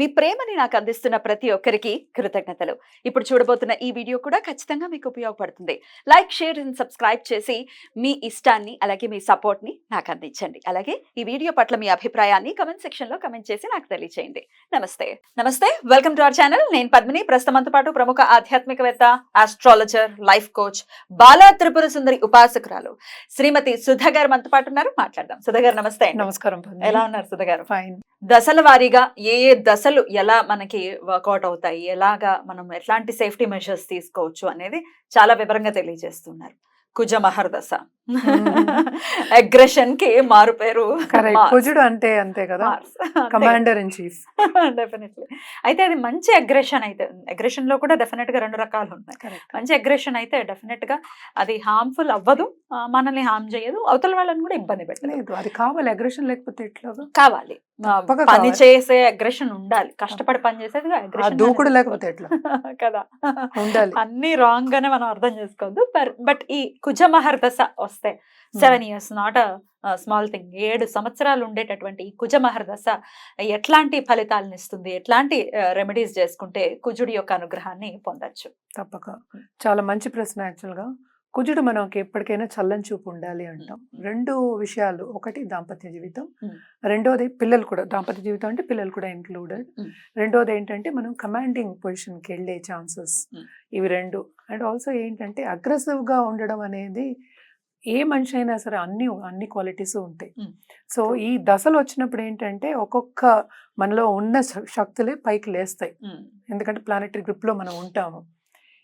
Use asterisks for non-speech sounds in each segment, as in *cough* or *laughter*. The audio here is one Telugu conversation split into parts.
మీ ప్రేమని నాకు అందిస్తున్న ప్రతి ఒక్కరికి కృతజ్ఞతలు. ఇప్పుడు చూడబోతున్న ఈ వీడియో కూడా ఖచ్చితంగా మీకు ఉపయోగపడుతుంది. లైక్ షేర్ అండ్ సబ్స్క్రైబ్ చేసి మీ ఇష్టాన్ని అలాగే మీ సపోర్ట్ని నాకు అందించండి. అలాగే ఈ వీడియో పట్ల మీ అభిప్రాయాన్ని కమెంట్ సెక్షన్లో కమెంట్ చేసి నాకు తెలియజేయండి నమస్తే. నమస్తే. Welcome to our channel. నేను పద్మిని. ప్రస్తుతంతో పాటు ప్రముఖ ఆధ్యాత్మికవేత్త astrologer life coach Bala Tripura Sundari ఉపాసకురాలు Shrimati Sudha garu మనతో పాటు ఉన్నారు. మాట్లాడదాం. సుధ గారు నమస్తే. నమస్కారం ఎలా ఉన్నారు సుధ గారు? ఫైన్ దశల వారీగా ఏ ఏ దశలు ఎలా మనకి వర్కౌట్ అవుతాయి ఎలాగా మనం ఎట్లాంటి సేఫ్టీ మెషర్స్ తీసుకోవచ్చు అనేది చాలా వివరంగా తెలియజేస్తున్నారు. కుజమహర్ దశ అగ్రెషన్కి మారు పేరు. కుజుడు అంటే అంతే కదా? కమాండర్ ఇన్ చీఫ్ డెఫినెట్లీ అయితే అది మంచి అగ్రెషన్ అయితే అగ్రెషన్లో కూడా డెఫినెట్గా రెండు రకాలు ఉన్నాయి. మంచి అగ్రెషన్ అయితే డెఫినెట్గా అది హార్మ్ఫుల్ అవ్వదు మనల్ని హార్మ్ చేయదు అవతల వాళ్ళని కూడా ఇబ్బంది పెట్టలేదు లేదు అది కావాలి అగ్రెషన్ లేకపోతే ఎట్లాగా? కావాలి. పని. చేసే అగ్రెషన్ ఉండాలి. కష్టపడి పని చేసేది దూకుడు లేకపోతే ఎట్లా? *laughs* కదా. ఉండాలి. అన్ని రాంగ్ గానే మనం అర్థం చేసుకోవద్దు. బట్ ఈ కుజమహర్ దశ వస్తే seven years not small thing. ఏడు సంవత్సరాలు ఉండేటటువంటి ఈ కుజమహర్ దశ ఎట్లాంటి ఫలితాలను ఇస్తుంది? ఎట్లాంటి రెమెడీస్ చేసుకుంటే కుజుడి యొక్క అనుగ్రహాన్ని పొందొచ్చు? తప్పక. చాలా మంచి ప్రశ్న యాక్చువల్గా. కుజుడు మనకి ఎప్పటికైనా చల్లని చూపు ఉండాలి అంటాం. రెండు విషయాలు. ఒకటి దాంపత్య జీవితం. రెండోది పిల్లలు కూడా దాంపత్య జీవితం అంటే పిల్లలు కూడా ఇంక్లూడెడ్. రెండోది ఏంటంటే మనం కమాండింగ్ పొజిషన్కి వెళ్ళే ఛాన్సెస్. ఇవి రెండు. అండ్ ఆల్సో ఏంటంటే aggressive గా ఉండడం అనేది ఏ మనిషి అయినా సరే అన్ని అన్ని క్వాలిటీస్ ఉంటాయి. సో ఈ దశలు వచ్చినప్పుడు ఏంటంటే ఒక్కొక్క మనలో ఉన్న శక్తులే పైకి లేస్తాయి. ఎందుకంటే ప్లానెటరీ గ్రూప్లో మనం ఉంటాము.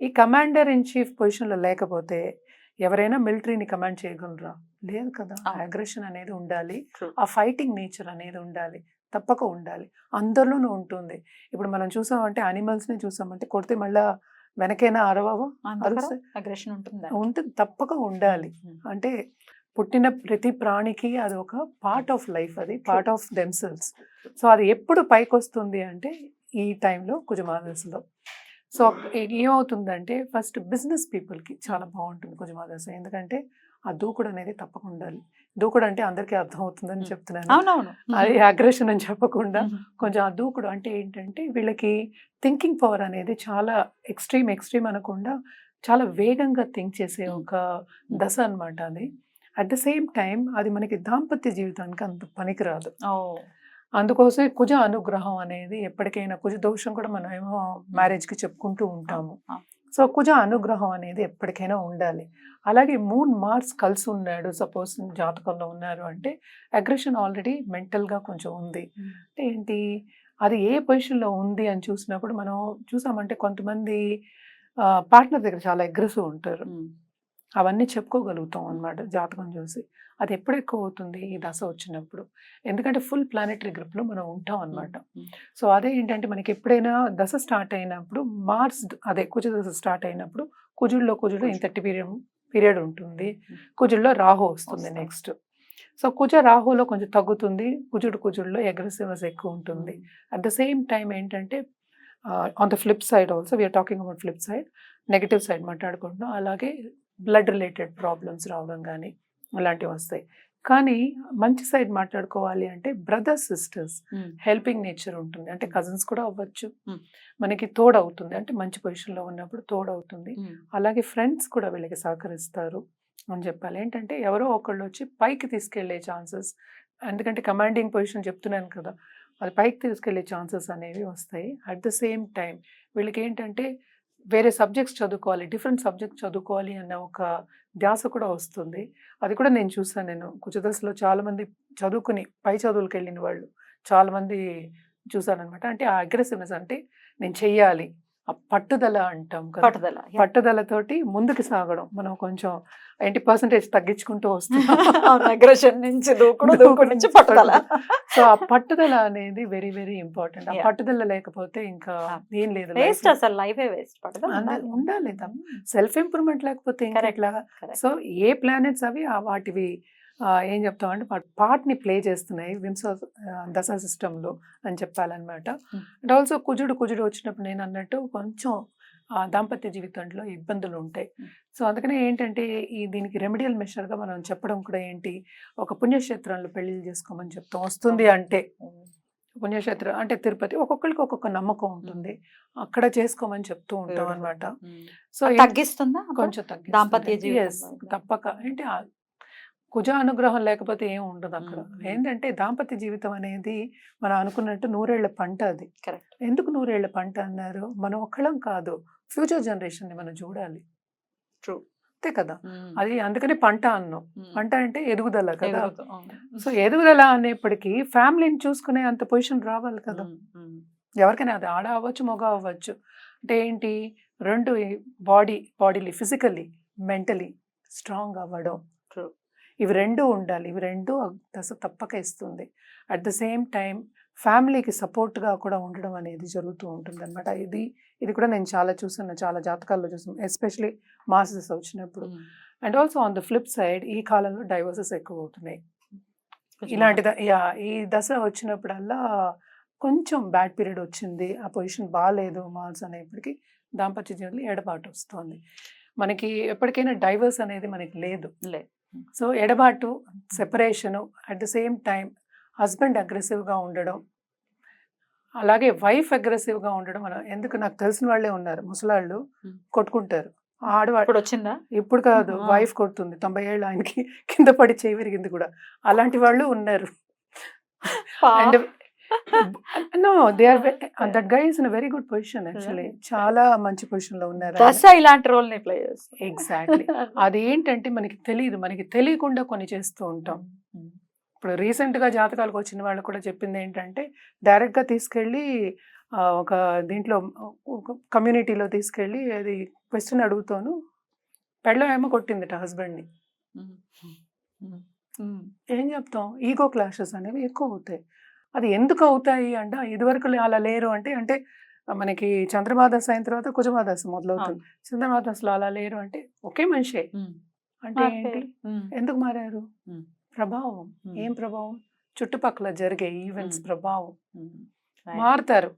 ఈ కమాండర్ ఇన్ చీఫ్ పొజిషన్లో లేకపోతే ఎవరైనా మిలిటరీని కమాండ్ చేయగలరా? లేదు కదా. అగ్రెషన్ అనేది ఉండాలి. ఆ ఫైటింగ్ నేచర్ అనేది ఉండాలి. తప్పక ఉండాలి. అందరిలోనూ ఉంటుంది. ఇప్పుడు మనం చూసామంటే అనిమల్స్ని చూసామంటే కొడితే మళ్ళా వెనకైనా అరవవా అరుస్తాయి. అగ్రెషన్ ఉంటుందా? ఉంటుంది తప్పక ఉండాలి. అంటే పుట్టిన ప్రతి ప్రాణికి అది ఒక పార్ట్ ఆఫ్ లైఫ్ అది పార్ట్ ఆఫ్ దెమ్సెల్స్ సో అది ఎప్పుడు పైకి వస్తుంది అంటే ఈ టైంలో కుజమాదశలో. సో ఏమవుతుందంటే ఫస్ట్ బిజినెస్ పీపుల్కి చాలా బాగుంటుంది కుజమాదశ. ఎందుకంటే ఆ దూకుడు అనేది తప్పకుండా ఉండాలి. దూకుడు అంటే అందరికీ అర్థం అవుతుందని Hmm. చెప్తున్నాను. అవునవును. అది అగ్రెషన్ అని చెప్పకుండా కొంచెం ఆ దూకుడు అంటే ఏంటంటే వీళ్ళకి థింకింగ్ పవర్ అనేది చాలా ఎక్స్ట్రీమ్ ఎక్స్ట్రీమ్ అనకుండా చాలా వేగంగా థింక్ చేసే ఒక దశ అన్నమాట అది. అట్ ద సేమ్ టైం అది మనకి దాంపత్య జీవితానికి అంత పనికిరాదు. ఓ. అందుకోసమే కుజ అనుగ్రహం అనేది ఎప్పటికైనా కుజ దోషం కూడా మనం ఏమో మ్యారేజ్కి చెప్పుకుంటూ ఉంటాము. సో కుజ అనుగ్రహం అనేది ఎప్పటికైనా ఉండాలి. అలాగే మూన్ మార్స్ కలిసి ఉన్నాడు. సపోజ్ జాతకంలో ఉన్నారు అంటే అగ్రెషన్ ఆల్రెడీ మెంటల్గా కొంచెం ఉంది. అంటే ఏంటి? అది ఏ పొజిషన్లో ఉంది అని చూసినప్పుడు మనం చూసామంటే కొంతమంది పార్ట్నర్ దగ్గర చాలా అగ్రెసివ్ ఉంటారు. అవన్నీ చెప్పుకోగలుగుతాం అన్నమాట జాతకం చూసి. అది ఎప్పుడు ఎక్కువ అవుతుంది ఈ దశ వచ్చినప్పుడు. ఎందుకంటే ఫుల్ ప్లానెటరీ గ్రూప్లో మనం ఉంటాం అన్నమాట. సో అదే ఏంటంటే మనకి ఎప్పుడైనా దశ స్టార్ట్ అయినప్పుడు మార్స్ అదే కుజ దశ స్టార్ట్ అయినప్పుడు కుజుల్లో కుజుడు ఇంతటి పీరియడ్ పీరియడ్ ఉంటుంది. కుజుల్లో రాహు వస్తుంది. నెక్స్ట్ సో కుజ రాహులో కొంచెం తగ్గుతుంది. కుజుడు కుజుల్లో అగ్రెసివ్నెస్ ఎక్కువ ఉంటుంది. అట్ ద సేమ్ టైం ఏంటంటే on the flip side also we are talking about flip side negative side మాట్లాడుకుంటున్నాం. అలాగే బ్లడ్ రిలేటెడ్ ప్రాబ్లమ్స్ రావడం కానీ అలాంటివి వస్తాయి. కానీ మంచి సైడ్ మాట్లాడుకోవాలి అంటే బ్రదర్స్ సిస్టర్స్ హెల్పింగ్ నేచర్ ఉంటుంది. అంటే కజిన్స్ కూడా అవ్వచ్చు. మనకి తోడవుతుంది. అంటే మంచి పొజిషన్లో ఉన్నప్పుడు తోడవుతుంది. అలాగే ఫ్రెండ్స్ కూడా వీళ్ళకి సహకరిస్తారు అని చెప్పాలి. ఏంటంటే ఎవరో ఒకళ్ళు వచ్చి పైకి తీసుకెళ్ళే ఛాన్సెస్ ఎందుకంటే కమాండింగ్ పొజిషన్ చెప్తున్నాను కదా అది పైకి తీసుకెళ్ళే ఛాన్సెస్ అనేవి వస్తాయి. అట్ ద సేమ్ టైం వీళ్ళకి ఏంటంటే వేరే సబ్జెక్ట్స్ చదువుకోవాలి డిఫరెంట్ సబ్జెక్ట్స్ చదువుకోవాలి అన్న ఒక ధ్యాస కూడా వస్తుంది. అది కూడా నేను చూసాను నేను. కుచదశలో చాలామంది చదువుకుని పై చదువులకు వెళ్ళిన వాళ్ళు చాలామంది చూసాను అనమాట అంటే ఆ అగ్రెసివ్నెస్ అంటే నేను చెయ్యాలి. పట్టుదల అంటాం కదా పట్టుదల. పట్టుదలతోటి ముందుకు సాగడం మనం కొంచెం ఏంటి పర్సంటేజ్ తగ్గించుకుంటూ వస్తున్నాం *laughs* అగ్రెషన్ నుంచి దూకుడు దూకుడు నుంచి పట్టుదల సో ఆ పట్టుదల అనేది వెరీ వెరీ ఇంపార్టెంట్ ఆ. పట్టుదల లేకపోతే ఇంకా. ఏం లేదు వేస్ట్ అసలు లైఫే వేస్ట్ పట్టుదల ఉండాలి. సెల్ఫ్ ఇంప్రూవ్మెంట్ లేకపోతే ఇంకా. ఎట్లా. సో ఏ ప్లానెట్స్ అవి వాటివి ఏం చెప్తామంటే పార్ట్ని ప్లే చేస్తున్నాయి వింస దశ సిస్టంలో అని చెప్పాలన్నమాట. అండ్ ఆల్సో కుజుడు కుజుడు వచ్చినప్పుడు నేను అన్నట్టు కొంచెం ఆ దాంపత్య జీవితంలో ఇబ్బందులు ఉంటాయి. సో అందుకనే ఏంటంటే ఈ దీనికి రెమెడియల్ మెషర్గా మనం చెప్పడం కూడా ఏంటి ఒక పుణ్యక్షేత్రంలో పెళ్ళిళ్ళు చేసుకోమని చెప్తాం వస్తుంది అంటే పుణ్యక్షేత్రం అంటే తిరుపతి ఒక్కొక్కరికి ఒక్కొక్క నమ్మకం ఉంటుంది అక్కడ చేసుకోమని చెప్తూ ఉంటాం. అనమాట. సో తగ్గిస్తుందా? కొంచెం తగ్గిస్తుంది. దాంపత్య. తప్పక ఆ కుజ అనుగ్రహం లేకపోతే ఏం ఉండదు అక్కడ. ఏంటంటే దాంపత్య జీవితం అనేది మనం అనుకున్నట్టు నూరేళ్ళ పంట అది. ఎందుకు నూరేళ్ళ పంట అన్నారు మనం ఒక్కళ్ళం కాదు ఫ్యూచర్ జనరేషన్ని మనం చూడాలి True. అంతే కదా. అది అందుకని పంట అన్నాం. పంట అంటే ఎదుగుదల కదా. సో ఎదుగుదల అనేప్పటికీ ఫ్యామిలీని చూసుకునే అంత పొజిషన్ రావాలి కదా. ఎవరికైనా అది ఆడ అవ్వచ్చు మగ అవ్వచ్చు అంటే ఏంటి రెండు body bodily physically mentally strong అవ్వడం. ఇవి రెండు ఉండాలి. ఇవి రెండు దశ తప్పక ఇస్తుంది. అట్ ద సేమ్ టైం ఫ్యామిలీకి సపోర్ట్గా కూడా ఉండడం అనేది జరుగుతూ ఉంటుంది అనమాట ఇది ఇది కూడా నేను చాలా చూసాను చాలా జాతకాల్లో చూసాను ఎస్పెషలీ మాసెస్ వచ్చినప్పుడు. And also on the flip side ఈ కాలంలో డైవర్సెస్ ఎక్కువ అవుతున్నాయి ఇలాంటి ద- యా ఈ దశ వచ్చినప్పుడల్లా కొంచెం బ్యాడ్ పీరియడ్ వచ్చింది. ఆ పొజిషన్ బాగాలేదు మాల్స్ అనేప్పటికీ దాంపత్య జీవితంలో ఎడబాటు వస్తుంది మనకి ఎప్పటికైనా డైవర్స్ అనేది మనకి లేదు. లే. సో ఎడబాటు separation at the same time husband అగ్రెసివ్గా ఉండడం. అలాగే వైఫ్ అగ్రెసివ్గా ఉండడం మనం ఎందుకు నాకు తెలిసిన వాళ్ళే ఉన్నారు ముసలాళ్ళు. కొట్టుకుంటారు. ఆడవాళ్ళు ఇప్పుడు వచ్చిందా? ఇప్పుడు కాదు. వైఫ్ కొడుతుంది తొంభై ఏళ్ళు ఆయనకి కింద పడి చేయి విరిగింది కూడా. అలాంటి వాళ్ళు ఉన్నారు. And no they are that guy is in very good position actually చాలా మంచి పొజిషన్లో ఉన్నారు? దశ ఇలాంటి రోల్ని ప్లే చేస్తుంది ఎగ్జాక్ట్లీ అది. ఏంటంటే మనకి తెలియదు మనకి తెలియకుండా కొన్ని చేస్తూ ఉంటాం. ఇప్పుడు recent గా జాతకాలకు వచ్చిన వాళ్ళు కూడా చెప్పింది ఏంటంటే direct గా తీసుకెళ్ళి ఒక దీంట్లో కమ్యూనిటీలో తీసుకెళ్ళి అది క్వశ్చన్ అడుగుతాను పెళ్ళం ఏమో కొట్టిందిట హస్బెండ్ని. ఉమ్. ఏం చెప్తాం? ఈగో క్లాషెస్ అనేవి ఎక్కువ అవుతాయి. అది ఎందుకు అవుతాయి అంటే ఇదివరకు అలా లేరు అంటే అంటే మనకి చంద్రమాదశ అయిన తర్వాత కుజమాదశ మొదలవుతుంది. చంద్రమాదశలో అలా లేరు అంటే ఒకే మనిషే. అంటే ఏంటి. ఎందుకు మారారు. ప్రభావం. ఏం ప్రభావం? చుట్టుపక్కల జరిగే ఈవెంట్స్. ప్రభావం. మారుతారు.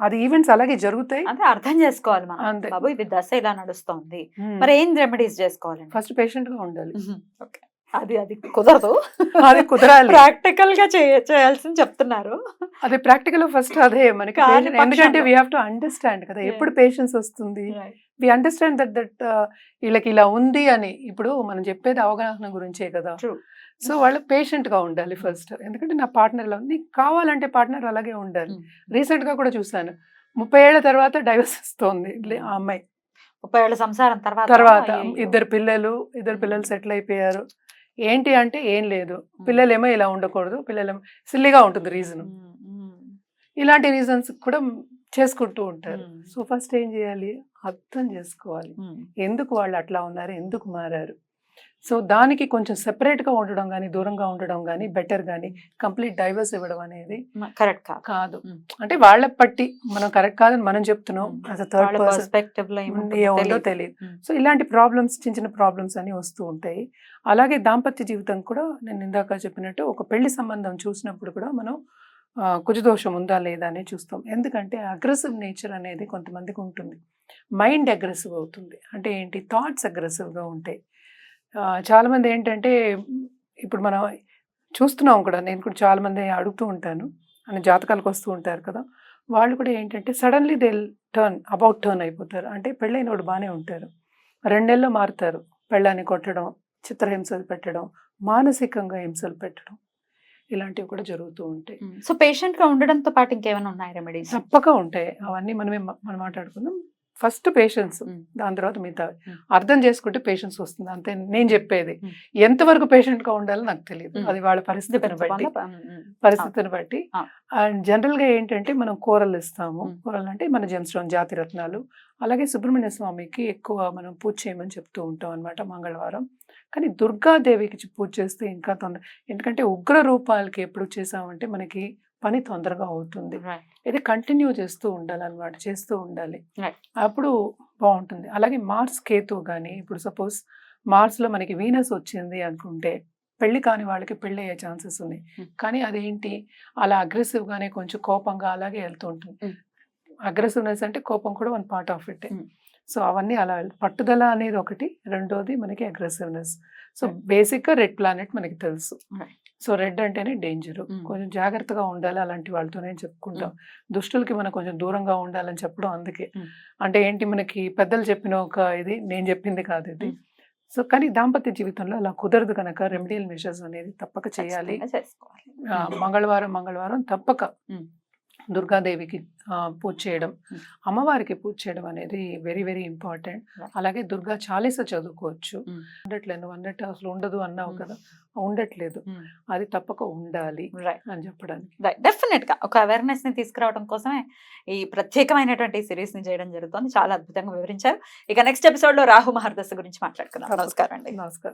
అది ఈవెంట్స్ అలాగే జరుగుతాయి. అంటే అర్థం చేసుకోవాలి మనం. అంతే. బాబు ఇది దశ ఇలా నడుస్తోంది. మరి ఏం రెమెడీస్ చేసుకోవాలండి? ఫస్ట్ పేషెంట్గా ఉండాలి ఓకే. అది అది కుదరదు. అది కుదరాలి. ప్రాక్టికల్గా చేయ- చేయాల్సింది చెప్తున్నారు. అది ప్రాక్టికల్ ఫస్ట్ అదే మనకి ఎందుకంటే. వీ హావ్ టు అండర్స్టాండ్ కదా. ఎప్పుడు పేషెన్స్ వస్తుంది? వి అండర్స్టాండ్ దట్ దట్ వీళ్ళకి ఇలా ఉంది అని ఇప్పుడు మనం చెప్పేది అవగాహన గురించే కదా. సో వాళ్ళు పేషెంట్గా ఉండాలి ఫస్ట్ ఎందుకంటే నా పార్ట్నర్ ఇలా ఉంది. నీకు కావాలంటే పార్ట్నర్ అలాగే ఉండాలి. రీసెంట్గా కూడా చూసాను ముప్పై ఏళ్ళ తర్వాత డైవర్స్ ఇస్తోంది లే- ఆ అమ్మాయి. ముప్పై ఏళ్ళ సంసారం తర్వాత తర్వాత. ఇద్దరు పిల్లలు ఇద్దరు పిల్లలు సెటిల్ అయిపోయారు. ఏంటి అంటే ఏం లేదు. పిల్లలేమో ఇలా ఉండకూడదు పిల్లలేమో సిల్లిగా ఉంటుంది రీజన్. ఇలాంటి రీజన్స్ కూడా చేసుకుంటూ ఉంటారు. సో ఫస్ట్ ఏం చేయాలి? అర్థం చేసుకోవాలి. ఎందుకు వాళ్ళు అట్లా ఉన్నారు? ఎందుకు మారారు? సో దానికి కొంచెం separate గా ఉండడం కానీ దూరంగా ఉండడం కానీ బెటర్ కానీ కంప్లీట్ డైవర్స్ ఇవ్వడం అనేది కరెక్ట్ కాదు. అంటే వాళ్ళ పట్టి మనం కరెక్ట్ కాదని మనం చెప్తున్నాం థర్డ్ ఏముందో. తెలియదు. సో ఇలాంటి ప్రాబ్లమ్స్ చిన్న చిన్న ప్రాబ్లమ్స్ అన్ని వస్తూ ఉంటాయి. అలాగే దాంపత్య జీవితం కూడా నేను ఇందాక చెప్పినట్టు ఒక పెళ్ళి సంబంధం చూసినప్పుడు కూడా మనం కుజదోషం ఉందా లేదా అని చూస్తాం. ఎందుకంటే అగ్రెసివ్ నేచర్ అనేది కొంతమందికి ఉంటుంది. మైండ్ అగ్రెసివ్ అవుతుంది. అంటే ఏంటి? థాట్స్ అగ్రెసివ్గా ఉంటాయి. చాలామంది ఏంటంటే ఇప్పుడు మనం చూస్తున్నాం కూడా నేను కూడా చాలామంది అడుగుతూ ఉంటాను అని జాతకాలకు వస్తూ ఉంటారు కదా వాళ్ళు కూడా ఏంటంటే suddenly they turn about turn అయిపోతారు. అంటే పెళ్ళైన వాడు బాగానే ఉంటారు. రెండేళ్ళు మారుతారు. పెళ్ళాన్ని కొట్టడం చిత్రహింసలు పెట్టడం మానసికంగా హింసలు పెట్టడం ఇలాంటివి కూడా జరుగుతూ ఉంటాయి. సో పేషెంట్గా ఉండడంతో పాటు ఇంకేమైనా ఉన్నాయి రెమెడీస్ తప్పక ఉంటాయి. అవన్నీ మనమే మనం మాట్లాడుకుందాం. First patience. దాని తర్వాత మిగతా. అర్థం చేసుకుంటే పేషెన్స్ వస్తుంది అంతే నేను చెప్పేది. ఎంతవరకు పేషెంట్గా ఉండాలో నాకు తెలియదు. అది వాళ్ళ పరిస్థితిని బట్టి పరిస్థితిని బట్టి. అండ్ జనరల్గా ఏంటంటే మనం కూరలు ఇస్తాము. కూరలు అంటే మన జెమ్స్టోన్ జాతి రత్నాలు అలాగే సుబ్రహ్మణ్య స్వామికి ఎక్కువ మనం పూజ చేయమని చెప్తూ ఉంటాం అనమాట మంగళవారం కానీ దుర్గాదేవికి పూజ చేస్తే ఇంకా తొందర ఎందుకంటే ఉగ్ర రూపాలకి ఎప్పుడు చేసామంటే మనకి పని తొందరగా అవుతుంది. ఇది కంటిన్యూ చేస్తూ ఉండాలన్నమాట చేస్తూ ఉండాలి. అప్పుడు బాగుంటుంది అలాగే మార్స్ కేతు కానీ ఇప్పుడు సపోజ్ మార్స్లో మనకి వీనస్ వచ్చింది అనుకుంటే పెళ్ళి కాని వాళ్ళకి పెళ్ళి అయ్యే ఛాన్సెస్ ఉన్నాయి Hmm. కానీ అదేంటి అలా అగ్రెసివ్గానే కొంచెం కోపంగా అలాగే వెళ్తూ ఉంటుంది Hmm. అగ్రెసివ్నెస్ అంటే కోపం కూడా one part of it. So అవన్నీ అలా పట్టుదల అనేది ఒకటి రెండోది మనకి అగ్రెసివ్నెస్ సో Right. బేసిక్గా రెడ్ ప్లానెట్ మనకి తెలుసు. సో రెడ్ అంటేనే డేంజర్. కొంచెం జాగ్రత్తగా ఉండాలి అలాంటి వాళ్ళతోనే చెప్పుకుంటాం. దుష్టులకి మనం కొంచెం దూరంగా ఉండాలని చెప్పడం అందుకే. అంటే ఏంటి మనకి పెద్దలు చెప్పిన ఒక ఇది నేను చెప్పింది కాదు ఇది. సో కానీ దాంపత్య జీవితంలో అలా కుదరదు కనుక రెమెడియల్ మెషర్స్ అనేది తప్పక చేయాలి. మంగళవారం మంగళవారం తప్పక. దుర్గాదేవికి పూజ చేయడం. అమ్మవారికి పూజ చేయడం అనేది వెరీ వెరీ ఇంపార్టెంట్. అలాగే దుర్గా చాలీస చదువుకోవచ్చు. ఉండట్లేదు నువ్వు అన్నట్టు అసలు ఉండదు అన్నావు. కదా ఉండట్లేదు. అది తప్పక ఉండాలి అని చెప్పడానికి. డెఫినెట్గా ఒక అవేర్నెస్ని తీసుకురావడం కోసమే ఈ ప్రత్యేకమైనటువంటి సిరీస్ని చేయడం జరుగుతుంది. చాలా అద్భుతంగా వివరించారు. ఇక నెక్స్ట్ ఎపిసోడ్లో రాహు మహర్దశ గురించి మాట్లాడుకుందాం. నమస్కారం అండి. నమస్కారం.